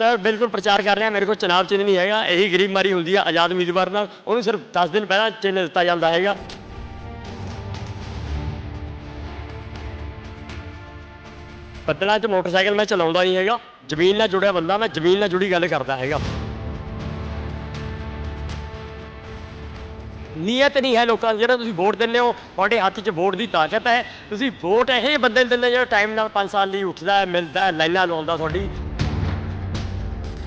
Sir ਬਿਲਕੁਲ ਪ੍ਰਚਾਰ ਕਰ ਰਿਹਾ, ਮੇਰੇ ਕੋਲ ਚੁਣਾਵ ਚਿੰਨ੍ਹ ਨਹੀਂ ਹੈਗਾ, ਇਹੀ ਗਰੀਬ ਮਾਰੀ ਹੁੰਦੀ ਆ, ਆਜ਼ਾਦ ਉਮੀਦਵਾਰ ਨਾਲ, ਉਹਨੂੰ ਸਿਰਫ 10 ਦਿਨ ਪਹਿਲਾਂ ਚਿੰਨ੍ਹ ਦਿੱਤਾ ਜਾਂਦਾ ਹੈਗਾ। ਬੱਦਲਾਂ 'ਚ ਮੋਟਰਸਾਈਕਲ ਮੈਂ ਚਲਾਉਂਦਾ ਨਹੀਂ ਹੈਗਾ, ਜ਼ਮੀਨ ਨਾਲ ਜੁੜਿਆ ਬੰਦਾ, ਮੈਂ ਜ਼ਮੀਨ ਨਾਲ ਜੁੜੀ ਗੱਲ ਕਰਦਾ ਹੈਗਾ। ਨੀਅਤ ਨਹੀਂ ਹੈ ਲੋਕਾਂ ਦੀ, ਜਿਹੜਾ ਤੁਸੀਂ ਵੋਟ ਦਿੰਦੇ ਹੋ, ਤੁਹਾਡੇ ਹੱਥ 'ਚ ਵੋਟ ਦੀ ਤਾਕਤ ਹੈ, ਤੁਸੀਂ ਵੋਟ ਇਹ ਜਿਹੇ ਬੰਦੇ ਨੂੰ ਦਿੰਦੇ ਜਿਹੜਾ ਟਾਈਮ ਨਾਲ 5 ਸਾਲ ਲਈ ਉੱਠਦਾ ਹੈ, ਮਿਲਦਾ ਹੈ, ਲਾਈਨਾਂ ਲਾਉਂਦਾ ਤੁਹਾਡੀ।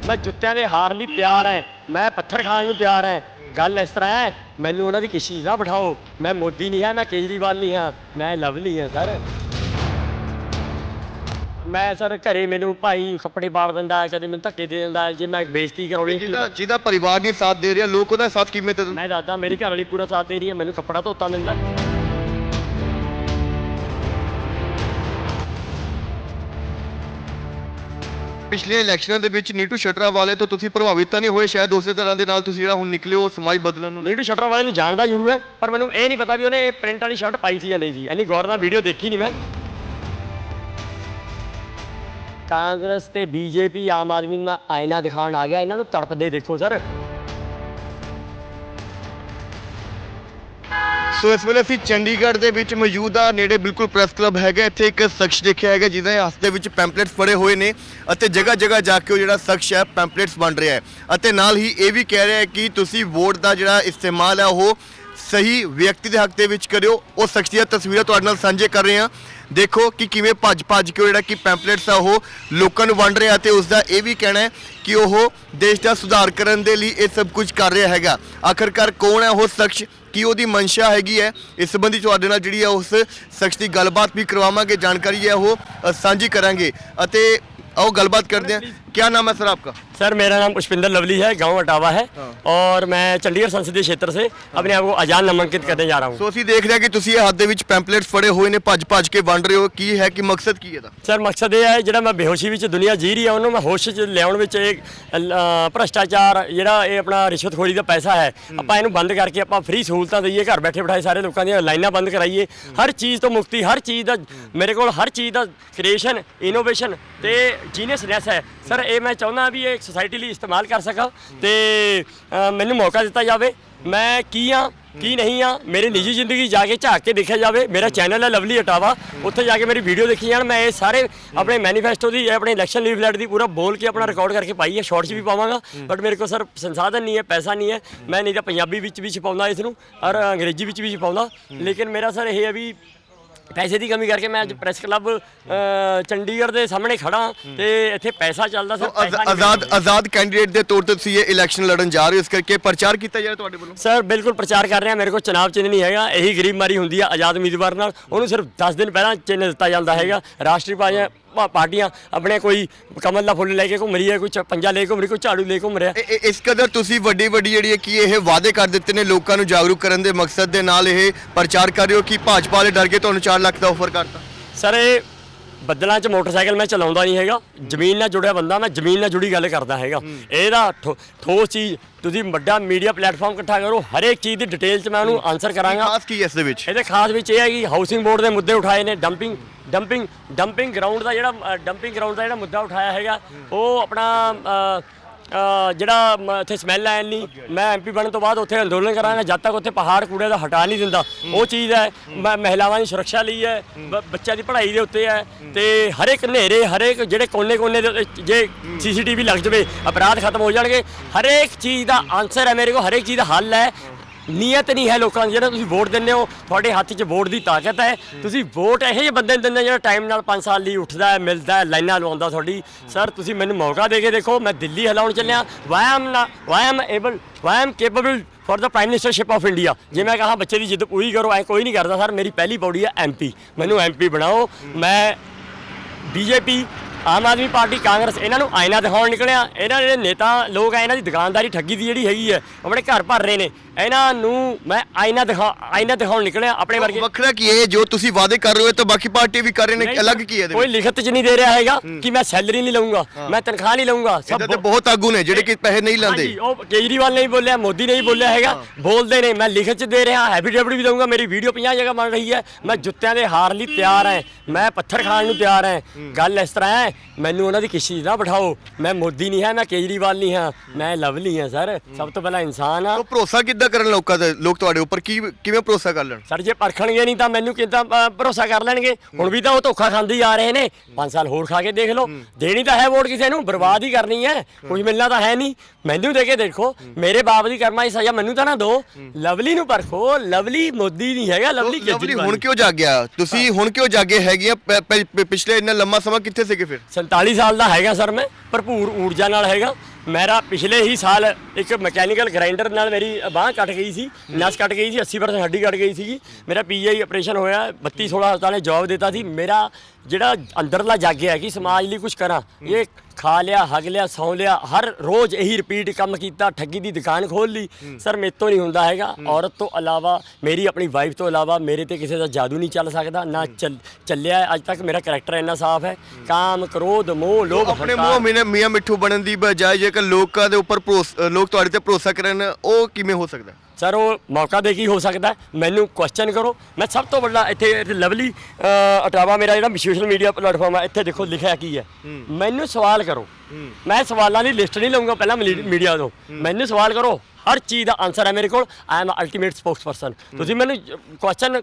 ਮੈਂ ਜੁੱਤਿਆਂ ਦੇ ਹਾਰ ਲਈ ਤਿਆਰ ਹੈ ਮੈਂ ਪੱਥਰ ਖਾਣ ਨੂੰ ਤਿਆਰ ਹੈ ਗੱਲ ਇਸ ਤਰ੍ਹਾਂ ਹੈ ਮੈਨੂੰ ਉਹਨਾਂ ਦੀ ਕਿਸੇ ਨਾ ਬਿਠਾਓ। ਮੈਂ ਮੋਦੀ ਨਹੀਂ ਹਾਂ ਮੈਂ ਕੇਜਰੀਵਾਲ ਨਹੀਂ ਹਾਂ। ਮੈਂ ਲਵਲੀ ਹਾਂ ਸਰ। ਮੈਂ ਸਰ ਘਰੇ ਮੈਨੂੰ ਭਾਈ ਕੱਪੜੇ ਪਾੜ ਦਿੰਦਾ ਕਦੇ ਮੈਨੂੰ ਧੱਕੇ ਦੇ ਦਿੰਦਾ ਜੇ ਮੈਂ ਬੇਇੱਜ਼ਤੀ ਕਰਾਉਣੀ ਜਿਹਦਾ ਜਿਹਦਾ ਪਰਿਵਾਰ ਨਹੀਂ ਸਾਥ ਦੇ ਰਿਹਾ ਲੋਕ ਉਹਦਾ ਸਾਥ ਕਿਵੇਂ ਤੇ ਮੈਂ ਦੱਸਦਾ ਮੇਰੀ ਘਰ ਵਾਲੀ ਪੂਰਾ ਸਾਥ ਦੇ ਰਹੀ ਹੈ ਮੈਨੂੰ ਕੱਪੜਾ ਧੋਤਾ ਦਿੰਦਾ ਪਿਛਲੇ ਇਲੈਕਸ਼ਨਾਂ ਦੇ ਵਿੱਚ ਨੀਟੂ ਸ਼ਟਰਾ ਵਾਲੇ ਤੋਂ ਤੁਸੀਂ ਪ੍ਰਭਾਵਿਤ ਤਾਂ ਨਹੀਂ ਹੋਏ ਸ਼ਾਇਦ ਉਸੇ ਤਰ੍ਹਾਂ ਦੇ ਨਾਲ ਤੁਸੀਂ ਜਿਹੜਾ ਹੁਣ ਨਿਕਲੇ ਹੋ ਸਮਾਜ ਬਦਲਣ ਨੂੰ। ਨੀਟੂ ਸ਼ਟਰ ਵਾਲੇ ਨੂੰ ਜਾਣਦਾ ਜ਼ਰੂਰ ਹੈ ਪਰ ਮੈਨੂੰ ਇਹ ਨਹੀਂ ਪਤਾ ਵੀ ਉਹਨੇ ਪ੍ਰਿੰਟ ਵਾਲੀ ਸ਼ਰਟ ਪਾਈ ਸੀ ਜਾਂ ਨਹੀਂ ਸੀ। ਐਨੀ ਗੌਰ ਨਾਲ ਵੀਡੀਓ ਦੇਖੀ ਨਹੀਂ ਮੈਂ। ਕਾਂਗਰਸ ਤੇ ਬੀਜੇਪੀ ਆਮ ਆਦਮੀ ਨੂੰ ਆਇਨਾ ਦਿਖਾਉਣ ਆ ਗਿਆ ਇਹਨਾਂ ਨੂੰ ਤੜਪਦੇ ਦੇਖੋ ਸਰ। ਸੋ ਇਸ ਵੇਲੇ ਅਸੀਂ ਚੰਡੀਗੜ੍ਹ ਦੇ ਵਿੱਚ ਮੌਜੂਦ ਆ, ਨੇੜੇ ਬਿਲਕੁਲ ਪ੍ਰੈਸ ਕਲੱਬ ਹੈਗਾ, ਇੱਥੇ ਇੱਕ ਸ਼ਖਸ ਦੇਖਿਆ ਹੈਗਾ, ਜਿਹਦੇ ਹੱਥ ਦੇ ਵਿੱਚ ਪੈਂਪਲੇਟਸ ਫੜੇ ਹੋਏ ਨੇ ਅਤੇ ਜਗ੍ਹਾ ਜਗ੍ਹਾ ਜਾ ਕੇ ਉਹ ਜਿਹੜਾ ਸ਼ਖਸ ਹੈ, ਪੈਂਪਲੇਟਸ ਵੰਡ ਰਿਹਾ ਹੈ। ਅਤੇ ਨਾਲ ਹੀ ਇਹ ਵੀ ਕਹਿ ਰਿਹਾ ਹੈ ਕਿ ਤੁਸੀਂ ਵੋਟ ਦਾ ਜਿਹੜਾ ਇਸਤੇਮਾਲ ਹੈ, ਉਹ ਸਹੀ ਵਿਅਕਤੀ ਦੇ ਹੱਕ ਦੇ ਵਿੱਚ ਕਰਿਓ। ਉਹ ਸ਼ਖਸ ਦੀਆਂ ਤਸਵੀਰਾਂ ਤੁਹਾਡੇ ਨਾਲ ਸਾਂਝੇ ਕਰ ਰਹੇ ਹਾਂ। ਦੇਖੋ ਕਿ ਕਿਵੇਂ ਭੱਜ ਭੱਜ ਕੇ ਉਹ ਜਿਹੜਾ ਕਿ ਪੈਂਪਲੇਟਸ ਆ, ਉਹ ਲੋਕਾਂ ਨੂੰ ਵੰਡ ਰਿਹਾ ਤੇ ਉਸ ਦਾ ਇਹ ਵੀ ਕਹਿਣਾ ਹੈ ਕਿ ਉਹ ਦੇਸ਼ ਦਾ ਸੁਧਾਰ ਕਰਨ ਦੇ ਲਈ ਇਹ ਸਭ ਕੁਝ ਕਰ ਰਿਹਾ ਹੈਗਾ। ਆਖਰਕਾਰ ਕੌਣ ਹੈ ਉਹ ਸ਼ਖਸ ਕੀ ਉਹਦੀ ਮਨਸ਼ਾ ਹੈਗੀ ਹੈ ਇਸ ਸੰਬੰਧੀ ਤੁਹਾਡੇ ਨਾਲ ਜਿਹੜੀ ਹੈ ਉਸ ਸ਼ਖਸ ਦੀ ਗੱਲਬਾਤ ਵੀ ਕਰਵਾਵਾਂਗੇ ਜਾਣਕਾਰੀ ਹੈ ਉਹ ਸਾਂਝੀ ਕਰਾਂਗੇ। ਅਤੇ ਆਓ ਗੱਲਬਾਤ ਕਰਦੇ ਹਾਂ। ਕੀ ਨਾਮ ਹੈ ਸਰ ਆਪਕਾ? सर मेरा नाम पुष्पिंदर लवली है गांव अटावा है हाँ। और मैं चंडीगढ़ संसदीय क्षेत्र से अपने आप को आजाद नामांकित करने जा रहा हूँ ਸੋ ਅਸੀਂ ਦੇਖ ਰਹੇ ਹਾਂ ਕਿ ਤੁਸੀਂ ਇਹ ਹੱਥ ਦੇ ਵਿੱਚ ਪੈਂਪਲੇਟਸ ਫੜੇ ਹੋਏ ਨੇ ਭੱਜ ਭੱਜ ਕੇ ਵੰਡ ਰਹੇ ਹੋ ਕੀ ਹੈ ਕਿ ਮਕਸਦ ਕੀ ਹੈ ਇਹਦਾ ਸਰ ਮਕਸਦ ਇਹ ਹੈ ਜਿਹੜਾ ਮੈਂ ਬੇਹੋਸ਼ੀ ਵਿੱਚ ਦੁਨੀਆ ਜੀ ਰਹੀ ਹੈ ਉਹਨੂੰ ਮੈਂ ਹੋਸ਼ 'ਚ ਲਿਆਉਣ ਵਿੱਚ ਇਹ ਅ, ਭ੍ਰਸ਼ਟਾਚਾਰ ਜਿਹੜਾ ਇਹ ਆਪਣਾ ਰਿਸ਼ਵਤਖੋਰੀ ਦਾ ਪੈਸਾ ਹੈ ਆਪਾਂ ਇਹਨੂੰ ਬੰਦ ਕਰਕੇ ਆਪਾਂ ਫ੍ਰੀ ਸਹੂਲਤਾਂ ਦਈਏ ਘਰ ਬੈਠੇ ਬਿਠਾਏ ਸਾਰੇ ਲੋਕਾਂ ਦੀਆਂ ਲਾਈਨਾਂ ਬੰਦ ਕਰਾਈਏ ਹਰ ਚੀਜ਼ ਤੋਂ ਮੁਕਤੀ ਹਰ ਚੀਜ਼ ਦਾ ਮੇਰੇ ਕੋਲ ਹਰ ਚੀਜ਼ ਦਾ ਕ੍ਰੀਏਸ਼ਨ ਇਨੋਵੇਸ਼ਨ ਤੇ ਜੀਨੀਅਸਨੈਸ ਹੈ ਸਰ ਇਹ ਮੈਂ ਚਾਹੁੰਦਾ ਵੀ ਇਹ ਸੋਸਾਇਟੀ ਲਈ ਇਸਤੇਮਾਲ ਕਰ ਸਕਾਂ ਤੇ ਅ, ਮੈਨੂੰ ਮੌਕਾ ਦਿੱਤਾ ਜਾਵੇ। ਮੈਂ ਕੀ ਆ ਕੀ ਨਹੀਂ ਆ ਮੇਰੀ ਨਿੱਜੀ ਜ਼ਿੰਦਗੀ ਜਾ ਕੇ ਝਾਕ ਕੇ ਦੇਖਿਆ ਜਾਵੇ। ਮੇਰਾ ਚੈਨਲ ਹੈ ਲਵਲੀ ਅਟਾਵਾ ਉੱਥੇ ਜਾ ਕੇ ਮੇਰੀ ਵੀਡੀਓ ਦੇਖੀ ਜਾਣ। ਮੈਂ ਇਹ ਸਾਰੇ ਆਪਣੇ ਮੈਨੀਫੈਸਟੋ ਦੀ ਆਪਣੇ ਇਲੈਕਸ਼ਨ ਲੀਫਲੈਟ ਦੀ ਪੂਰਾ ਬੋਲ ਕੇ ਆਪਣਾ ਰਿਕਾਰਡ ਕਰਕੇ ਪਾਈ ਹੈ। ਸ਼ਾਰਟਸ ਵੀ ਪਾਵਾਂਗਾ। ਬਟ ਮੇਰੇ ਕੋਲ ਸਰ ਸੰਸਾਧਨ ਨਹੀਂ ਹੈ ਪੈਸਾ ਨਹੀਂ ਹੈ। ਮੈਂ ਨਹੀਂ ਤਾਂ ਪੰਜਾਬੀ ਵਿੱਚ ਵੀ ਛਪਾਉਂਦਾ ਇਸ ਨੂੰ ਔਰ ਅੰਗਰੇਜ਼ੀ ਵਿੱਚ ਵੀ ਛਪਾਉਂਦਾ। ਲੇਕਿਨ ਮੇਰਾ ਸਰ ਇਹ ਹੈ ਵੀ ਪੈਸੇ ਦੀ ਕਮੀ ਕਰਕੇ ਮੈਂ ਅੱਜ ਪ੍ਰੈਸ ਕਲੱਬ ਚੰਡੀਗੜ੍ਹ ਦੇ ਸਾਹਮਣੇ ਖੜਾ ਤੇ ਇੱਥੇ ਪੈਸਾ ਚੱਲਦਾ ਸਰ ਪੈਸਾ ਨਹੀਂ ਆਜ਼ਾਦ ਆਜ਼ਾਦ ਕੈਂਡੀਡੇਟ ਦੇ ਤੌਰ ਤੇ ਤੁਸੀਂ ਇਹ ਇਲੈਕਸ਼ਨ ਲੜਨ ਜਾ ਰਹੇ ਹੋ ਇਸ ਕਰਕੇ ਪ੍ਰਚਾਰ ਕੀਤਾ ਜਾ ਰਿਹਾ ਤੁਹਾਡੇ ਵੱਲੋਂ? ਸਰ ਬਿਲਕੁਲ ਪ੍ਰਚਾਰ ਕਰ ਰਿਹਾ ਮੇਰੇ ਕੋਲ ਚੁਣਾਵ ਚਿੰਨ੍ਹ ਨਹੀਂ ਹੈਗਾ ਇਹੀ ਗਰੀਬ ਮਾਰੀ ਹੁੰਦੀ ਆ ਆਜ਼ਾਦ ਉਮੀਦਵਾਰ ਨਾਲ। ਉਹਨੂੰ ਸਿਰਫ 10 ਦਿਨ ਪਹਿਲਾਂ ਚਿੰਨ੍ਹ ਦਿੱਤਾ ਜਾਂਦਾ ਹੈਗਾ। ਰਾਸ਼ਟਰੀ ਪਾਰਟੀਆਂ ਪਾ- ਪਾਰਟੀਆਂ ਆਪਣੇ ਕੋਈ ਕਮਲ ਦਾ ਫੁੱਲ ਲੈ ਕੇ ਘੁੰਮ ਰਹੀ ਹੈ ਕੋਈ ਚ- ਪੰਜਾ ਲੈ ਕੇ ਘੁੰਮ ਰਹੀ ਕੋਈ ਝਾੜੂ ਲੈ ਕੇ ਘੁੰਮ ਰਿਹਾ। ਇਹ- ਇਹ- ਇਸ ਕਦਰ ਤੁਸੀਂ ਵੱਡੀ ਵੱਡੀ ਜਿਹੜੀ ਹੈ ਕਿ ਇਹ ਵਾਅਦੇ ਕਰ ਦਿੱਤੇ ਨੇ ਲੋਕਾਂ ਨੂੰ ਜਾਗਰੂਕ ਕਰਨ ਦੇ ਮਕਸਦ ਦੇ ਨਾਲ ਇਹ ਪ੍ਰਚਾਰ ਕਰ ਰਹੇ ਹੋ ਕਿ ਭਾਜਪਾ ਵਾਲੇ ਡਰ ਕੇ ਤੁਹਾਨੂੰ 4 ਲੱਖ ਦਾ ਆਫਰ ਕਰਤਾ। ਸਰ ਇਹ ਬੱਦਲਾਂ 'ਚ ਮੋਟਰਸਾਈਕਲ ਮੈਂ ਚਲਾਉਂਦਾ ਨਹੀਂ ਹੈਗਾ ਜ਼ਮੀਨ ਨਾਲ ਜੁੜਿਆ ਬੰਦਾ ਮੈਂ ਜ਼ਮੀਨ ਨਾਲ ਜੁੜੀ ਗੱਲ ਕਰਦਾ ਹੈਗਾ। ਇਹਦਾ ਠੋ- ਠੋਸ ਚੀਜ਼ ਤੁਸੀਂ ਵੱਡਾ ਮੀਡੀਆ ਪਲੇਟਫਾਰਮ ਇਕੱਠਾ ਕਰੋ ਹਰੇਕ ਚੀਜ਼ ਦੀ ਡਿਟੇਲ 'ਚ ਮੈਂ ਉਹਨੂੰ ਆਨਸਰ ਕਰਾਂਗਾ। ਖਾਸ ਕੀ ਹੈ ਇਸ ਦੇ ਵਿੱਚ? ਇਹਦੇ ਖਾਸ ਵਿੱਚ ਇਹ ਹੈ ਕਿ ਹਾਊਸਿੰਗ ਬੋਰਡ ਦੇ ਮੁੱਦੇ ਉਠਾਏ ਨੇ ਡੰਪਿੰਗ ਡੰਪਿੰਗ ਡੰਪਿੰਗ ਗਰਾਊਂਡ ਦਾ ਜਿਹੜਾ ਡੰਪਿੰਗ ਗਰਾਊਂਡ ਦਾ ਜਿਹੜਾ ਮੁੱਦਾ ਉਠਾਇਆ ਹੈਗਾ ਉਹ ਆਪਣਾ ਅ, ਅ, ਜਿਹੜਾ ਮ- ਇੱਥੇ ਸਮੈਲ ਆਣ ਨਹੀਂ ਮੈਂ ਐਮਪੀ ਬਣਨ ਤੋਂ ਬਾਅਦ ਉੱਥੇ ਅੰਦੋਲਨ ਕਰਾਂਗਾ ਜਦ ਤੱਕ ਉੱਥੇ ਪਹਾੜ ਕੂੜੇ ਦਾ ਹਟਾ ਨਹੀਂ ਦਿੰਦਾ। ਉਹ ਚੀਜ਼ ਹੈ ਮੈਂ ਮਹਿਲਾਵਾਂ ਦੀ ਸੁਰੱਖਿਆ ਲਈ ਹੈ ਬ- ਬੱਚਿਆਂ ਦੀ ਪੜ੍ਹਾਈ ਦੇ ਉੱਤੇ ਹੈ ਤੇ ਹਰ ਇੱਕ ਹਨੇਰੇ ਹਰ ਇੱਕ ਜਿਹੜੇ ਕੋਨੇ ਕੋਨੇ ਦੇ ਉੱਤੇ ਜੇ ਸੀਸੀਟੀਵੀ ਲੱਗ ਜਵੇ ਅਪਰਾਧ ਖਤਮ ਹੋ ਜਾਣਗੇ। ਹਰੇਕ ਚੀਜ਼ ਦਾ ਆਨਸਰ ਹੈ ਮੇਰੇ ਕੋਲ ਹਰੇਕ ਚੀਜ਼ ਦਾ ਹੱਲ ਹੈ। ਨੀਅਤ ਨਹੀਂ ਹੈ ਲੋਕਾਂ ਦੀ, ਜਿਹੜਾ ਤੁਸੀਂ ਵੋਟ ਦਿੰਦੇ ਹੋ, ਤੁਹਾਡੇ ਹੱਥ 'ਚ ਵੋਟ ਦੀ ਤਾਕਤ ਹੈ। ਤੁਸੀਂ ਵੋਟ ਇਹੋ ਜਿਹੇ ਬੰਦੇ ਨੂੰ ਦਿੰਦੇ ਜਿਹੜਾ ਟਾਈਮ ਨਾਲ 5 ਸਾਲ ਲਈ ਉੱਠਦਾ ਹੈ, ਮਿਲਦਾ ਹੈ, ਲਾਈਨਾਂ ਲਵਾਉਂਦਾ ਤੁਹਾਡੀ। ਸਰ ਤੁਸੀਂ ਮੈਨੂੰ ਮੌਕਾ ਦੇ ਕੇ ਦੇਖੋ, ਮੈਂ ਦਿੱਲੀ ਹਿਲਾਉਣ ਚੱਲਿਆ। ਵਾਈ ਐਮ ਨਾ why am able why am capable for the prime ministership of India ਜੇ ਮੈਂ ਕਹਾ ਬੱਚੇ ਦੀ ਜਿੱਦ ਪੂਰੀ ਕਰੋ, ਐ ਕੋਈ ਨਹੀਂ ਕਰਦਾ ਸਰ ਮੇਰੀ ਪਹਿਲੀ ਬੌਡੀ ਹੈ ਐਮਪੀ ਮੈਨੂੰ ਐਮਪੀ ਬਣਾਓ। ਮੈਂ ਬੀਜੇਪੀ ਆਮ ਆਦਮੀ ਪਾਰਟੀ, ਕਾਂਗਰਸ, ਇਹਨਾਂ ਨੂੰ ਆਇਨਾ ਦਿਖਾਉਣ ਨਿਕਲਿਆ। ਇਹਨਾਂ ਜਿਹੜੇ ਨੇਤਾ ਲੋਕ ਆ, ਇਹਨਾਂ ਦੀ ਦੁਕਾਨਦਾਰੀ ਠੱਗੀ ਦੀ ਜਿਹੜੀ ਹੈਗੀ ਹੈ ਆਪਣੇ ਘਰ ਭਰ ਰਹੇ ਨੇ। ਇਹਨਾਂ ਨੂੰ ਮੈਂ ਆਇਨਾ ਦਿਖਾ ਆਇਨਾ ਦਿਖਾਉਣ ਨਿਕਲਿਆ ਆਪਣੇ ਵਰਗੇ ਵੱਖਰਾ ਕੀ ਹੈ? ਜੋ ਤੁਸੀਂ ਵਾਅਦੇ ਕਰ ਰਹੇ ਹੋ ਤਾਂ ਬਾਕੀ ਪਾਰਟੀ ਵੀ ਕਰ ਰਹੇ ਨੇ ਨਹੀਂ ਅਲੱਗ ਕੀ ਹੈ ਇਹਦੇ ਕੋਈ ਲਿਖਤ ਚ ਨਹੀਂ ਦੇ ਰਿਹਾ ਹੈਗਾ ਕਿ ਮੈਂ ਸੈਲਰੀ ਨਹੀਂ ਲਵਾਂਗਾ ਮੈਂ ਤਨਖਾਹ ਨਹੀਂ ਲਵਾਂਗਾ ਸਭ ਤੇ ਬਹੁਤ ਆਗੂ ਨੇ ਜਿਹੜੇ ਕਿ ਪੈਸੇ ਨਹੀਂ ਲੈਂਦੇ ਹਾਂਜੀ ਉਹ ਕੇਜਰੀਵਾਲ ਨੇ ਵੀ ਬੋਲਿਆ ਮੋਦੀ ਨੇ ਵੀ ਬੋਲਿਆ ਹੈਗਾ ਬੋਲਦੇ ਨੇ ਮੈਂ ਲਿਖਤ ਚ ਦੇ ਰਿਹਾ ਐਫੀਡੇਵਿਟ ਵੀ ਦਊਂਗਾ ਮੇਰੀ ਵੀਡੀਓ 50 ਜਗ੍ਹਾ ਬਣ ਰਹੀ ਹੈ ਮੈਂ ਜੁੱਤਿਆਂ ਦੇ ਹਾਰ ਲਈ ਤਿਆਰ ਹਾਂ ਮੈਂ ਪੱਥਰ ਖਾਣ ਨੂੰ ਤਿਆਰ ਹਾਂ। ਗੱਲ ਇਸ ਤਰ੍ਹਾਂ ਹੈ ਮੈਨੂੰ ਉਹਨਾਂ ਦੀ ਕਿਸ਼ਤੀ 'ਚ ਨਾ ਬਿਠਾਓ ਮੈਂ ਮੋਦੀ ਨਹੀਂ ਹਾਂ ਮੈਂ ਕੇਜਰੀਵਾਲ ਨਹੀਂ ਹਾਂ ਮੈਂ ਲਵਲੀ ਹਾਂ ਸਰ। ਸਭ ਤੋਂ ਪਹਿਲਾਂ ਇਨਸਾਨ ਆ ਭਰੋਸਾ ਕਿੱਦਾਂ ਕਰਨ ਲੋਕਾਂ ਦੇ ਲੋਕ ਤੁਹਾਡੇ ਉੱਪਰ ਕੀ ਕਿਵੇਂ ਭਰੋਸਾ ਕਰ ਲੈਣ? ਸਰ ਜੇ ਪਰਖਣਗੇ ਨਹੀਂ ਤਾਂ ਮੈਨੂੰ ਕਿੱਦਾਂ ਅ, ਭਰੋਸਾ ਕਰ ਲੈਣਗੇ? ਹੁਣ ਵੀ ਤਾਂ ਉਹ ਧੋਖਾ ਖਾਂਦੇ ਹੀ ਆ ਰਹੇ ਨੇ। 5 ਸਾਲ ਹੋਰ ਖਾ ਕੇ ਦੇਖ ਲਓ। ਦੇਣੀ ਤਾਂ ਹੈ ਵੋਟ ਕਿਸੇ ਨੂੰ ਬਰਬਾਦ ਹੀ ਕਰਨੀ ਹੈ। ਕੁਝ ਮਿਲਣਾ ਤਾਂ ਹੈ ਨਹੀਂ। ਮੈਨੂੰ ਦੇ ਕੇ ਦੇਖੋ ਮੇਰੇ ਬਾਪ ਦੀ ਕਰਮਾਂ ਦੀ ਸਜ਼ਾ ਮੈਨੂੰ ਤਾਂ ਨਾ ਦਿਓ। ਲਵਲੀ ਨੂੰ ਪਰਖੋ ਲਵਲੀ ਮੋਦੀ ਨਹੀਂ ਹੈਗਾ ਲਵਲੀ ਲਵਲੀ ਕੇਜਰੀਵਾਲ। ਹੁਣ ਕਿਉਂ ਜਾਗਿਆ? ਤੁਸੀਂ ਹੁਣ ਕਿਉਂ ਜਾਗੇ ਪ- ਪ- ਪ- ਪਿਛਲੇ ਇੰਨਾ ਲੰਮਾ ਸਮਾਂ ਕਿੱਥੇ ਸੀਗੇ ਫਿਰ? 47 ਸਾਲ ਦਾ ਹੈਗਾ ਸਰ ਮੈਂ। ਭਰਪੂਰ ਊਰਜਾ ਨਾਲ ਹੈਗਾ। ਮੇਰਾ ਪਿਛਲੇ ਹੀ ਸਾਲ ਇੱਕ ਮਕੈਨੀਕਲ ਗ੍ਰਾਈਂਡਰ ਨਾਲ ਮੇਰੀ ਬਾਹ ਕੱਟ ਗਈ ਸੀ ਨਸ ਕੱਟ ਗਈ ਸੀ 80% ਹੱਡੀ ਕੱਟ ਗਈ ਸੀਗੀ। ਮੇਰਾ ਪੀਆਈ ਆਪਰੇਸ਼ਨ ਹੋਇਆ 32 16 ਹਸਪਤਾਲ ਨੇ ਜੌਬ ਦਿੱਤਾ ਸੀ। ਮੇਰਾ ਜਿਹੜਾ ਅੰਦਰਲਾ ਜਾਗਿਆ ਕਿ ਸਮਾਜ ਲਈ ਕੁਝ ਕਰਾਂ ਇਹ ਖਾ ਲਿਆ ਹਗ ਲਿਆ ਸੌ ਲਿਆ ਹਰ ਰੋਜ਼ ਇਹੀ ਰਿਪੀਟ ਕੰਮ ਕੀਤਾ ਠੱਗੀ ਦੀ ਦੁਕਾਨ ਖੋਲ ਲਈ। ਸਰ ਮੇਰੇ ਤੋਂ ਨਹੀਂ ਹੁੰਦਾ ਹੈਗਾ। ਔਰਤ ਤੋਂ ਇਲਾਵਾ ਮੇਰੀ ਆਪਣੀ ਵਾਈਫ ਤੋਂ ਇਲਾਵਾ ਮੇਰੇ ਤੇ ਕਿਸੇ ਦਾ ਜਾਦੂ ਨਹੀਂ ਚੱਲ ਸਕਦਾ ਨਾ ਚੱਲ- ਚੱਲਿਆ ਹੈ। ਅੱਜ ਤੱਕ ਮੇਰਾ ਕੈਰੈਕਟਰ ਇੰਨਾ ਸਾਫ਼ ਹੈ। ਕਾਮ ਕ੍ਰੋਧ ਮੋਹ ਲੋਭ ਆਪਣੇ ਹੰਕਾਰ। ਮੂੰਹ ਮੀਆਂ ਮੀਆਂ ਮਿੱਠੂ ਬਣਨ ਦੀ ਬਜਾਏ ਜੇਕਰ ਲੋਕਾਂ ਦੇ ਉੱਪਰ ਭਰੋਸਾ ਲੋਕ ਤੁਹਾਡੇ ਤੇ ਭਰੋਸਾ ਕਰਨ ਉਹ ਕਿਵੇਂ ਹੋ ਸਕਦਾ? ਸਰ ਉਹ ਮੌਕਾ ਦੇ ਕੀ ਹੋ ਸਕਦਾ? ਮੈਨੂੰ ਕੁਐਸਚਨ ਕਰੋ। ਮੈਂ ਸਭ ਤੋਂ ਵੱਡਾ ਇੱਥੇ ਇੱਥੇ ਲਵਲੀ ਅਟਾਵਾ ਮੇਰਾ ਜਿਹੜਾ ਸੋਸ਼ਲ ਮੀਡੀਆ ਪਲੇਟਫਾਰਮ ਹੈ ਇੱਥੇ ਦੇਖੋ ਲਿਖਿਆ ਕੀ ਹੈ। ਮੈਨੂੰ ਸਵਾਲ ਕਰੋ। ਮੈਂ ਸਵਾਲਾਂ ਦੀ ਲਿਸਟ ਨਹੀਂ ਲਵਾਂਗਾ ਪਹਿਲਾਂ ਮੀਡੀਆ ਤੋਂ। ਮੈਨੂੰ ਸਵਾਲ ਕਰੋ। ਹਰ ਚੀਜ਼ ਦਾ ਆਨਸਰ ਹੈ ਮੇਰੇ ਕੋਲ। ਆਈ ਐਮ ਅਲਟੀਮੇਟ ਸਪੋਕਸਪਰਸਨ ਤੁਸੀਂ ਮੈਨੂੰ ਕੁਐਸਚਨ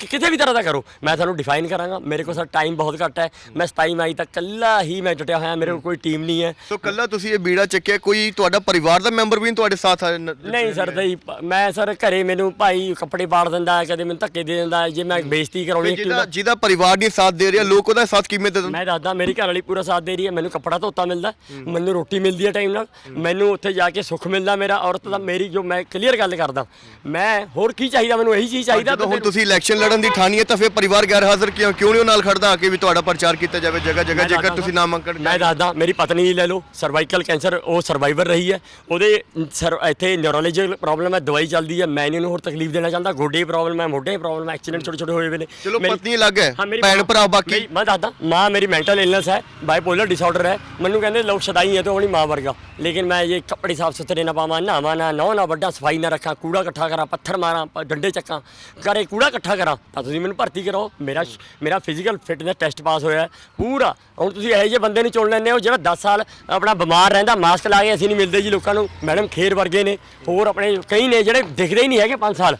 ਕਿਸੇ ਵੀ ਤਰ੍ਹਾਂ ਦਾ ਕਰੋ। ਮੈਂ ਤੁਹਾਨੂੰ ਡਿਫਾਈਨ ਕਰਾਂਗਾ। ਮੇਰੇ ਕੋਲ ਸਰ ਟਾਈਮ ਬਹੁਤ ਘੱਟ ਹੈ। ਮੈਂ 27 ਮਈ ਤੱਕ ਇਕੱਲਾ ਹੀ ਮੈਂ ਜੁਟਿਆ ਹੋਇਆ। ਮੇਰੇ ਕੋਲ ਕੋਈ ਟੀਮ ਨਹੀਂ ਹੈ। ਸੋ ਕੱਲਾ ਤੁਸੀਂ ਇਹ ਬੀੜਾ ਚੱਕਿਆ। ਕੋਈ ਤੁਹਾਡਾ ਪਰਿਵਾਰ ਦਾ ਮੈਂਬਰ ਵੀ ਤੁਹਾਡੇ ਸਾਥ ਆ ਨਹੀਂ ਸਰ ਦਈ ਮੈਂ ਸਰ ਘਰੇ ਮੈਨੂੰ ਭਾਈ ਕੱਪੜੇ ਪਾੜ ਦਿੰਦਾ ਹੈ, ਕਦੇ ਮੈਨੂੰ ਧੱਕੇ ਦੇ ਦਿੰਦਾ ਹੈ, ਜੇ ਮੈਂ ਬੇਇੱਜ਼ਤੀ ਕਰਾਉਣੀ ਜਿਹਦਾ ਜਿਹਦਾ ਪਰਿਵਾਰ ਨਹੀਂ ਸਾਥ ਦੇ ਰਿਹਾ ਲੋਕ ਉਹਦਾ ਸਾਥ ਕਿਵੇਂ ਦੇ ਦਿੰਦੇ ਮੈਂ ਦੱਸਦਾ ਮੇਰੀ ਘਰ ਵਾਲੀ ਪੂਰਾ ਸਾਥ ਦੇ ਰਹੀ ਹੈ। ਮੈਨੂੰ ਕੱਪੜਾ ਧੋਤਾ ਮਿਲਦਾ। ਮੈਨੂੰ ਰੋਟੀ ਮਿਲਦੀ ਹੈ ਟਾਈਮ ਨਾਲ। ਮੈਨੂੰ ਉੱਥੇ ਜਾ ਕੇ ਸੁੱਖ ਮਿਲਦਾ ਮੇਰਾ। ਔਰਤ ਦਾ ਮੇਰੀ ਜੋ ਮੈਂ ਕਲੀਅਰ ਗੱਲ ਕਰਦਾ ਮੈਂ ਹੋਰ ਕੀ ਚਾਹੀਦਾ ਮੈਨੂੰ ਇਹੀ ਚੀਜ਼ ਚਾਹੀਦਾ ਜਦੋਂ ਹੁਣ ਨੂੰ। ਤੁਸੀਂ ਇਲੈਕਸ਼ਨ ਲੜਨ ਦੀ ਠਾਣੀ ਹੈ ਤਾਂ ਫਿਰ ਪਰਿਵਾਰ ਗੈਰ ਹਾਜ਼ਰ ਕਿਉਂ ਕਿਉਂ ਨਹੀਂ ਉਹ ਨਾਲ ਖੜਦਾ ਆ ਕੇ ਵੀ ਤੁਹਾਡਾ ਪ੍ਰਚਾਰ ਕੀਤਾ ਜਾਵੇ ਜਗ੍ਹਾ ਜਗ੍ਹਾ ਜੇਕਰ ਤੁਸੀਂ ਨਾਮਾਂਕਨ ਮੈਂ ਦੱਸਦਾ ਮੇਰੀ ਪਤਨੀ ਲੈ ਲਓ ਸਰਵਾਈਕਲ ਕੈਂਸਰ ਉਹ ਸਰਵਾਈਵਰ ਰਹੀ ਹੈ ਉਹਦੇ ਸਰ ਇੱਥੇ ਨਿਊਰੋਲੋਜੀਕਲ ਪ੍ਰੋਬਲਮ ਹੈ ਦਵਾਈ ਚੱਲਦੀ ਹੈ ਮੈਂ ਨਹੀਂ ਉਹਨੂੰ ਹੋਰ ਤਕਲੀਫ ਦੇਣਾ ਚਾਹੁੰਦਾ ਗੋਡੇ ਦੀ ਪ੍ਰੋਬਲਮ ਹੈ ਮੋਢੇ ਦੀ ਪ੍ਰੋਬਲਮ ਹੈ ਐਕਸੀਡੈਂਟ ਛੋਟੇ ਛੋਟੇ ਹੋਏ ਨੇ ਚਲੋ ਪਤਨੀ ਅਲੱਗ ਹੈ ਭੈਣ ਭਰਾ ਬਾਕੀ ਮੈਂ ਦੱਸਦਾ ਮਾਂ ਮੇਰੀ ਮੈਂਟਲ ਇਲਨੈਸ ਹੈ ਬਾਈਪੋਲਰ ਡਿਸਆਰਡਰ ਹੈ ਮੈਨੂੰ ਕਹਿੰਦੇ ਲੋਕ ਸਦਾਈ ਹੈ ਤੇ ਆਪਣੀ ਮਾਂ ਵਰਗਾ ਲੇਕਿਨ ਮੈਂ ਇਹ ਕੱਪੜੇ ਸਾਫ਼ ਸੁਥਰੇ ਨਾ ਪਾਵਾਂ ਨਹਾਵਾਂ ਨਾ ਨੌ ਨਾ ਵੱਡਾ ਸਫ਼ਾਈ ਨਾ ਰੱਖਾਂ ਕੂੜਾ ਇਕੱਠਾ ਕਰਾਂ ਪੱਥਰ ਮਾਰਾਂ ਪ- ਡੰਡੇ ਚੱਕਾਂ ਘਰੇ ਕੂੜਾ ਇਕੱਠਾ ਕਰਾਂ। ਤਾਂ ਤੁਸੀਂ ਮੈਨੂੰ ਭਰਤੀ ਕਰੋ। ਮੇਰਾ ਸ਼- ਮੇਰਾ ਫਿਜ਼ੀਕਲ ਫਿਟਨੈਸ ਟੈਸਟ ਪਾਸ ਹੋਇਆ ਹੈ, ਪੂਰਾ। ਹੁਣ ਤੁਸੀਂ ਇਹੋ ਜਿਹੇ ਬੰਦੇ ਨੂੰ ਚੁਣ ਲੈਂਦੇ ਹੋ ਜਿਹੜਾ 10 ਸਾਲ ਆਪਣਾ ਬਿਮਾਰ ਰਹਿੰਦਾ ਮਾਸਕ ਲਾ ਕੇ ਅਸੀਂ ਨਹੀਂ ਮਿਲਦੇ ਜੀ ਲੋਕਾਂ ਨੂੰ। ਮੈਡਮ ਖੇਰ ਵਰਗੇ ਨੇ ਹੋਰ ਆਪਣੇ ਕਈ ਨੇ ਜਿਹੜੇ ਦਿਖਦੇ ਹੀ ਨਹੀਂ ਹੈਗੇ 5 ਸਾਲ।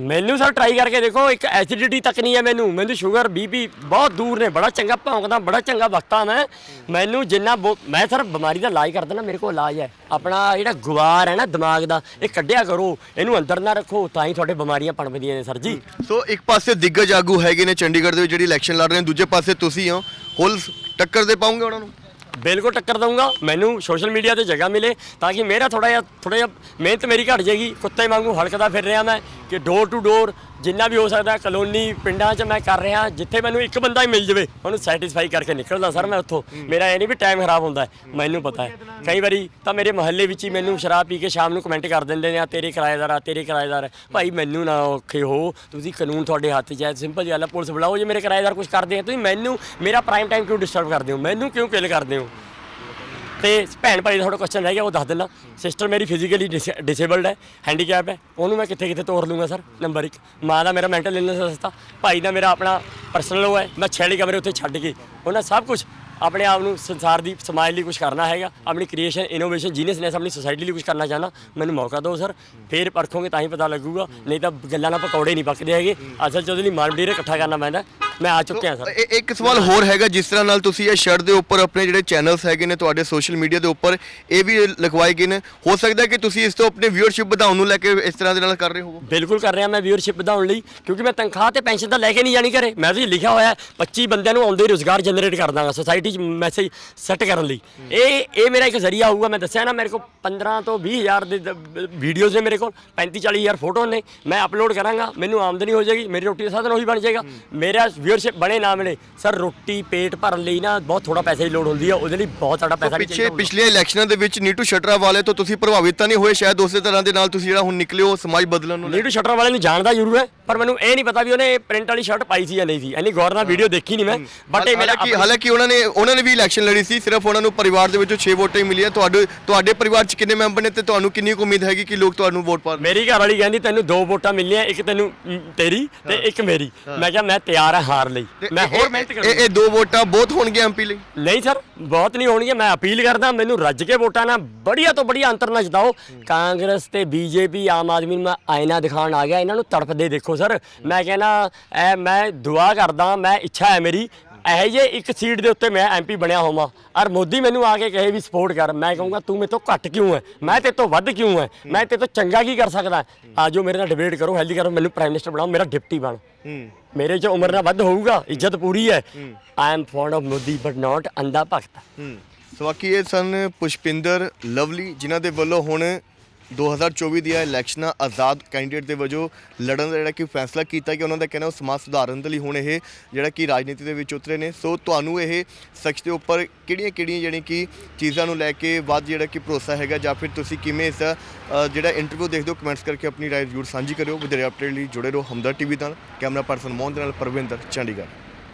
ਮੈਨੂੰ ਸਰ ਟਰਾਈ ਕਰਕੇ ਦੇਖੋ, ਇੱਕ ਐਸਿਡਿਟੀ ਤੱਕ ਨਹੀਂ ਹੈ ਮੈਨੂੰ। ਮੈਨੂੰ ਸ਼ੂਗਰ ਬੀਪੀ ਬਹੁਤ ਦੂਰ ਨੇ। ਬੜਾ ਚੰਗਾ ਭੌਂਕਦਾ, ਬੜਾ ਚੰਗਾ ਵਕਤਾ ਮੈਂ। ਮੈਨੂੰ ਜਿੰਨਾ ਬੋ- ਮੈਂ ਸਰ ਬਿਮਾਰੀ ਦਾ ਇਲਾਜ ਕਰਦਾ ਨਾ, ਮੇਰੇ ਕੋਲ ਇਲਾਜ ਹੈ। ਆਪਣਾ ਜਿਹੜਾ ਗੁਵਾਰ ਹੈ ਨਾ ਦਿਮਾਗ ਦਾ, ਇਹ ਕੱਢਿਆ ਕਰੋ। ਇਹਨੂੰ ਅੰਦਰ ਨਾ ਰੱਖੋ, ਤਾਂ ਹੀ ਤੁਹਾਡੇ ਬਿਮਾਰੀਆਂ ਪਣਪਦੀਆਂ ਨੇ ਸਰ ਜੀ। ਸੋ ਇੱਕ ਪਾਸੇ ਦਿੱਗਜ ਆਗੂ ਹੈਗੇ ਨੇ ਚੰਡੀਗੜ੍ਹ ਦੇ ਵਿੱਚ ਜਿਹੜੀ ਇਲੈਕਸ਼ਨ ਲੜ ਰਹੇ ਨੇ, ਦੂਜੇ ਪਾਸੇ ਤੁਸੀਂ ਹੋ। ਹੁਲ ਟੱਕਰ ਦੇ ਪਾਉਂਗੇ ਉਹਨਾਂ ਨੂੰ? ਬਿਲਕੁਲ ਟੱਕਰ ਦਊਂਗਾ। ਮੈਨੂੰ ਸੋਸ਼ਲ ਮੀਡੀਆ ਤੇ ਜਗ੍ਹਾ ਮਿਲੇ ਤਾਂ ਕਿ ਮੇਰਾ ਥੋੜਾ ਜਿਹਾ ਥੋੜਾ ਜਿਹਾ ਮਿਹਨਤ ਮੇਰੀ ਘਟ ਜਾਏਗੀ। ਕੁੱਤੇ ਵਾਂਗੂ ਹਲਕਦਾ ਫਿਰ ਰਿਹਾ ਮੈਂ ਕਿ ਡੋਰ ਟੂ ਡੋਰ ਜਿੰਨਾ ਵੀ ਹੋ ਸਕਦਾ ਕਲੋਨੀ ਪਿੰਡਾਂ 'ਚ ਮੈਂ ਕਰ ਰਿਹਾ ਜਿੱਥੇ ਮੈਨੂੰ ਇੱਕ ਬੰਦਾ ਹੀ ਮਿਲ ਜਾਵੇ ਉਹਨੂੰ ਸੈਟੀਸਫਾਈ ਕਰਕੇ ਨਿਕਲਦਾ ਸਰ ਮੈਂ ਉੱਥੋਂ। ਮੇਰਾ ਇਹ ਨਹੀਂ ਵੀ ਟਾਈਮ ਖਰਾਬ ਹੁੰਦਾ ਹੈ, ਮੈਨੂੰ ਪਤਾ ਹੈ। ਕਈ ਵਾਰੀ ਤਾਂ ਮੇਰੇ ਮਹੱਲੇ ਵਿੱਚ ਹੀ ਮੈਨੂੰ ਸ਼ਰਾਬ ਪੀ ਕੇ ਸ਼ਾਮ ਨੂੰ ਕਮੈਂਟ ਕਰ ਦਿੰਦੇ ਨੇ ਆ ਤੇਰੇ ਕਿਰਾਏਦਾਰ ਆ ਤੇਰੇ ਕਿਰਾਏਦਾਰ ਆ। ਭਾਈ ਮੈਨੂੰ ਨਾ ਔਖੇ ਹੋ ਤੁਸੀਂ ਕਾਨੂੰਨ ਤੁਹਾਡੇ ਹੱਥ 'ਚ ਹੈ ਸਿੰਪਲ ਜਿਹੀ ਗੱਲ ਹੈ ਪੁਲਿਸ ਬੁਲਾਓ ਜੇ ਮੇਰੇ ਕਿਰਾਏਦਾਰ ਕੁਝ ਕਰਦੇ ਆ ਤੁਸੀਂ ਮੈਨੂੰ ਮੇਰਾ ਪ੍ਰਾਈਮ ਟਾਈਮ ਕਿਉਂ ਡਿਸਟਰਬ ਕਰਦੇ ਹੋ? ਮੈਨੂੰ ਕਿਉਂ ਕਿਲ ਕਰਦੇ ਹੋ? ਤੇ ਭੈਣ ਭਾਈ ਦਾ ਥੋੜਾ ਕੁਐਸਚਨ ਰਹਿ ਗਿਆ, ਉਹ ਦੱਸ ਦਿੰਦਾ। ਸਿਸਟਰ ਮੇਰੀ ਫਿਜ਼ੀਕਲੀ ਡਿਸੇਬਲਡ ਹੈ ਹੈਂਡੀਕੈਪ ਹੈ, ਉਹਨੂੰ ਮੈਂ ਕਿੱਥੇ ਕਿੱਥੇ ਤੋਰ ਲੂੰਗਾ ਸਰ ਨੰਬਰ 1 ਮਾਂ ਦਾ ਮੇਰਾ ਮੈਂਟਲ ਇਲਨੈਸ ਹਸਤਾ ਭਾਈ ਦਾ ਮੇਰਾ ਆਪਣਾ ਪਰਸਨਲ ਉਹ ਹੈ। ਮੈਂ ਛੇੜੀ ਕਮਰੇ ਉੱਥੇ ਛੱਡ ਕੇ, ਉਹਨਾਂ ਸਭ ਕੁਝ ਆਪਣੇ ਆਪ ਨੂੰ ਸੰਸਾਰ ਦੀ, ਸਮਾਜ ਲਈ ਕੁਝ ਕਰਨਾ ਹੈਗਾ। ਆਪਣੀ ਕ੍ਰੀਏਸ਼ਨ ਇਨੋਵੇਸ਼ਨ ਜੀਨੀਅਸਨੈਸ ਆਪਣੀ ਸੋਸਾਇਟੀ ਲਈ ਕੁਝ ਕਰਨਾ ਚਾਹਨਾ ਮੈਨੂੰ ਮੌਕਾ ਦਿਓ ਸਰ ਫੇਰ ਪਰਖੋਗੇ ਤਾਂ ਹੀ ਪਤਾ ਲੱਗੂਗਾ। ਨਹੀਂ ਤਾਂ ਗੱਲਾਂ ਨਾਲ ਪਕੌੜੇ ਨਹੀਂ ਪੱਕਦੇ ਹੈਗੇ। ਅਸਲ 'ਚ ਉਹਦੇ ਲਈ ਮਾਲ ਮਟੀਰੀਅਲ ਇਕੱਠਾ ਕਰਨਾ ਪੈਂਦਾ। ਮੈਂ ਆ ਚੁੱਕਿਆ ਸਰ। ਇਹ- ਇੱਕ ਸਵਾਲ ਹੋਰ ਹੈਗਾ ਜਿਸ ਤਰ੍ਹਾਂ ਨਾਲ ਤੁਸੀਂ ਇਹ ਸ਼ਰਟ ਦੇ ਉੱਪਰ ਆਪਣੇ ਜਿਹੜੇ ਚੈਨਲਸ ਹੈਗੇ ਨੇ ਤੁਹਾਡੇ ਸੋਸ਼ਲ ਮੀਡੀਆ ਦੇ ਉੱਪਰ ਇਹ ਵੀ ਲਿਖਵਾਏ ਗਏ ਨੇ। ਹੋ ਸਕਦਾ ਹੈ ਕਿ ਤੁਸੀਂ ਇਸ ਤੋਂ ਆਪਣੇ ਵਿਊਅਰਸ਼ਿਪ ਵਧਾਉਣ ਨੂੰ ਲੈ ਕੇ ਇਸ ਤਰ੍ਹਾਂ ਦੇ ਨਾਲ ਕਰ ਰਹੇ ਹੋ ਬਿਲਕੁਲ ਕਰ ਰਿਹਾ ਮੈਂ ਵੀਅਰਸ਼ਿਪ ਵਧਾਉਣ ਲਈ ਕਿਉਂਕਿ ਮੈਂ ਤਨਖਾਹ ਤੇ ਪੈਨਸ਼ਨ ਤਾਂ ਲੈ ਕੇ ਨਹੀਂ ਜਾਣੀ ਘਰੇ। ਮੈਂ ਤਾਂ ਲਿਖਿਆ ਹੋਇਆ ਹੈ, 25 ਬੰਦਿਆਂ ਨੂੰ ਆਉਂਦੇ ਰੋਜ਼ਗਾਰ ਜਨਰੇਟ ਕਰ ਦਾਂਗਾ ਸੋਸਾਇਟੀ 'ਚ ਮੈਸੇਜ ਸੈੱਟ ਕਰਨ ਲਈ। ਇਹ ਇਹ ਮੇਰਾ ਇੱਕ ਜ਼ਰੀਆ ਹੋਊਗਾ ਮੈਂ ਦੱਸਿਆ ਨਾ ਮੇਰੇ ਕੋਲ 15 ਤੋਂ 20 ਹਜ਼ਾਰ ਦੇ ਵੀਡੀਓਜ਼ ਨੇ ਮੇਰੇ ਕੋਲ 35 40 ਹਜ਼ਾਰ ਫੋਟੋ ਨੇ ਮੈਂ ਅਪਲੋਡ ਕਰਾਂਗਾ ਮੈਨੂੰ ਆਮਦਨੀ ਹੋ ਜਾਏਗੀ ਮੇਰੀ ਰੋਟੀ ਦਾ ਸਾਧਨ ਉਹੀ ਬਣ ਜਾਏਗਾ। ਮੇਰਾ ਵੀਅਰਸ਼ਿਪ ਬਣੇ ਨਾ ਮਿਲੇ। ਸਰ ਰੋਟੀ ਪੇਟ ਭਰਨ ਲਈ ਨਾ ਬਹੁਤ ਥੋੜਾ ਪੈਸੇ ਦੀ ਲੋੜ ਹੁੰਦੀ ਆ ਉਹਦੇ ਲਈ ਬਹੁਤ ਸਾਡਾ ਪੈਸਾ ਵੀ ਪਿੱਛੇ ਚਾਹੀਦਾ ਹੁੰਦਾ। ਪਿਛਲੇ ਇਲੈਕਸ਼ਨਾਂ ਦੇ ਵਿੱਚ ਨੀਟੂ ਸ਼ਟਰਾ ਵਾਲੇ ਤੋਂ ਤੁਸੀਂ ਪ੍ਰਭਾਵਿਤ ਤਾਂ ਨਹੀਂ ਹੋਏ ਸ਼ਾਇਦ ਉਸੇ ਤਰ੍ਹਾਂ ਦੇ ਨਾਲ ਤੁਸੀਂ ਜਿਹੜਾ ਹੁਣ ਨਿਕਲੇ ਹੋ ਸਮਾਜ ਬਦਲਣ ਨੂੰ ਲੈ ਨੀਟੂ ਸ਼ਟਰ ਵਾਲੇ ਨੂੰ ਜਾਣਦਾ ਜ਼ਰੂਰ ਹੈ ਪਰ ਮੈਨੂੰ ਇਹ ਨਹੀਂ ਪਤਾ ਵੀ ਉਹਨੇ ਪ੍ਰਿੰਟ ਵਾਲੀ ਸ਼ਰਟ ਪਾਈ ਸੀ ਜਾਂ ਨਹੀਂ ਸੀ। ਐਨੀ ਗੌਰ ਨਾਲ ਵੀਡੀਓ ਦੇਖੀ ਨਹੀਂ ਮੈਂ ਬਟ ਇਹ ਮੇਰਾ ਹਾਲਾਂਕਿ ਹਾਲਾਂਕਿ ਉਹਨਾਂ ਨੇ ਉਹਨਾਂ ਨੇ ਵੀ ਇਲੈਕਸ਼ਨ ਲੜੀ ਸੀ ਸਿਰਫ ਉਹਨਾਂ ਨੂੰ ਪਰਿਵਾਰ ਦੇ ਵਿੱਚੋਂ 6 ਵੋਟਾਂ ਹੀ ਮਿਲੀਆਂ। ਤੁਹਾਡੇ ਤੁਹਾਡੇ ਪਰਿਵਾਰ 'ਚ ਕਿੰਨੇ ਮੈਂਬਰ ਨੇ ਤੇ ਤੁਹਾਨੂੰ ਕਿੰਨੀ ਕੁ ਉਮੀਦ ਹੈਗੀ ਕਿ ਲੋਕ ਤੁਹਾਨੂੰ ਵੋਟ ਪਾਣ ਮੇਰੀ ਘਰ ਵਾਲੀ ਕਹਿੰਦੀ ਤੈਨੂੰ ਦੋ ਵੋਟਾਂ ਮਿਲਣੀਆਂ ਇੱਕ ਤੈਨੂੰ ਮ, ਤੇਰੀ ਤੇ ਇੱਕ ਮੇਰੀ। ਮੈਂ ਕਿਹਾ ਮੈਂ ਤਿਆਰ ਹਾਂ ਹਾਰ ਲਈ। ਮੈਂ ਹੋਰ ਮਿਹਨਤ ਇਹ ਕਰੂੰਗਾ ਇਹ ਦੋ ਵੋਟਾਂ ਬਹੁਤ ਹੋਣਗੀਆਂ ਐਮਪੀ ਲਈ। ਨਹੀਂ ਸਰ ਬਹੁਤ ਨਹੀਂ ਹੋਣਗੀਆਂ। ਮੈਂ ਅਪੀਲ ਕਰਦਾ ਮੈਨੂੰ ਰੱਜ ਕੇ ਵੋਟਾਂ ਨਾਲ ਬੜੀਆ ਤੋਂ ਬੜੀਆ ਅੰਤਰ ਨਾ ਜਿਤਾਓ। ਕਾਂਗਰਸ ਤੇ ਬੀਜੇਪੀ ਆਮ ਆਦਮੀ ਨੂੰ ਮੈਂ ਆਇਨਾ ਦਿਖਾਉਣ ਆ ਗਿਆ। ਇਹਨਾਂ ਨੂੰ ਤੜਫਦੇ ਦੇਖੋ ਸਰ। ਮੈਂ ਕਹਿੰਦਾ ਐ ਮੈਂ ਦੁਆ ਕਰਦਾ ਮੈਂ ਇੱਛਾ ਹੈ ਮੇਰੀ ਇਹ ਜੇ ਇੱਕ ਸੀਟ ਦੇ ਉੱਤੇ ਮੈਂ ਐਮਪੀ ਬਣਿਆ ਹੋਵਾਂ। ਔਰ ਮੋਦੀ ਮੈਨੂੰ ਆ ਕੇ ਕਹੇ ਵੀ ਸਪੋਰਟ ਕਰ। ਮੈਂ ਕਹੂੰਗਾ ਤੂੰ ਮੇਰੇ ਤੋਂ ਘੱਟ ਕਿਉਂ ਹੈ? ਮੈਂ ਤੇਰੇ ਤੋਂ ਵੱਧ ਕਿਉਂ ਹੈ? ਮੈਂ ਤੇਰੇ ਤੋਂ ਚੰਗਾ ਕੀ ਕਰ ਸਕਦਾ ਆਜੋ ਮੇਰੇ ਨਾਲ ਡਿਬੇਟ ਕਰੋ ਹੈਲਦੀ ਕਰੋ ਮੈਨੂੰ ਪ੍ਰਾਈਮ ਮਿਨਿਸਟਰ ਬਣਾਓ ਮੇਰਾ ਡਿਪਟੀ ਬਣ। ਮੇਰੇ ਚ ਉਮਰ ਨਾਲ ਵੱਧ ਹੋਊਗਾ ਇੱਜ਼ਤ ਪੂਰੀ ਹੈ। I am fond of Modi but not ਅੰਦਾ ਭਗਤ ਹੂੰ। ਸੋ ਬਾਕੀ ਇਹ ਸਨ ਪੁਸ਼ਪਿੰਦਰ ਲਵਲੀ ਜਿਨ੍ਹਾਂ ਦੇ ਵੱਲੋਂ ਹੁਣ 2024 ਦੀਆਂ ਇਲੈਕਸ਼ਨਾਂ ਆਜ਼ਾਦ ਕੈਂਡੀਡੇਟ ਦੇ ਵਜੋਂ ਲੜਨ ਦਾ ਜਿਹੜਾ ਕਿ ਫੈਸਲਾ ਕੀਤਾ ਕਿ ਉਹਨਾਂ ਦਾ ਕਹਿਣਾ ਉਹ ਸਮਾਜ ਸੁਧਾਰਨ ਦੇ ਲਈ ਹੁਣ ਇਹ ਜਿਹੜਾ ਕਿ ਰਾਜਨੀਤੀ ਦੇ ਵਿੱਚ ਉਤਰੇ ਨੇ। ਸੋ ਤੁਹਾਨੂੰ ਇਹ ਸੱਚ ਦੇ ਉੱਪਰ ਕਿਹੜੀਆਂ ਕਿਹੜੀਆਂ ਜਿਹੜੀ ਕਿ ਚੀਜ਼ਾਂ ਨੂੰ ਲੈ ਕੇ ਵੱਧ ਜਿਹੜਾ ਕਿ ਭਰੋਸਾ ਹੈਗਾ ਜਾਂ ਫਿਰ ਤੁਸੀਂ ਕਿਵੇਂ ਇਸ ਜਿਹੜਾ ਇੰਟਰਵਿਊ ਦੇਖਦੇ ਹੋ ਕਮੈਂਟਸ ਕਰਕੇ ਆਪਣੀ ਰਾਏ ਜ਼ਰੂਰ ਸਾਂਝੀ ਕਰਿਓ। ਵਧੇਰੇ ਅਪਡੇਟ ਲਈ ਜੁੜੇ ਰਹੋ ਹਮਦਰ ਟੀਵੀ ਨਾਲ। ਕੈਮਰਾ ਪਰਸਨ ਮੋਹਨ ਦੇ ਨਾਲ ਪਰਵਿੰਦਰ ਚੰਡੀਗੜ੍ਹ।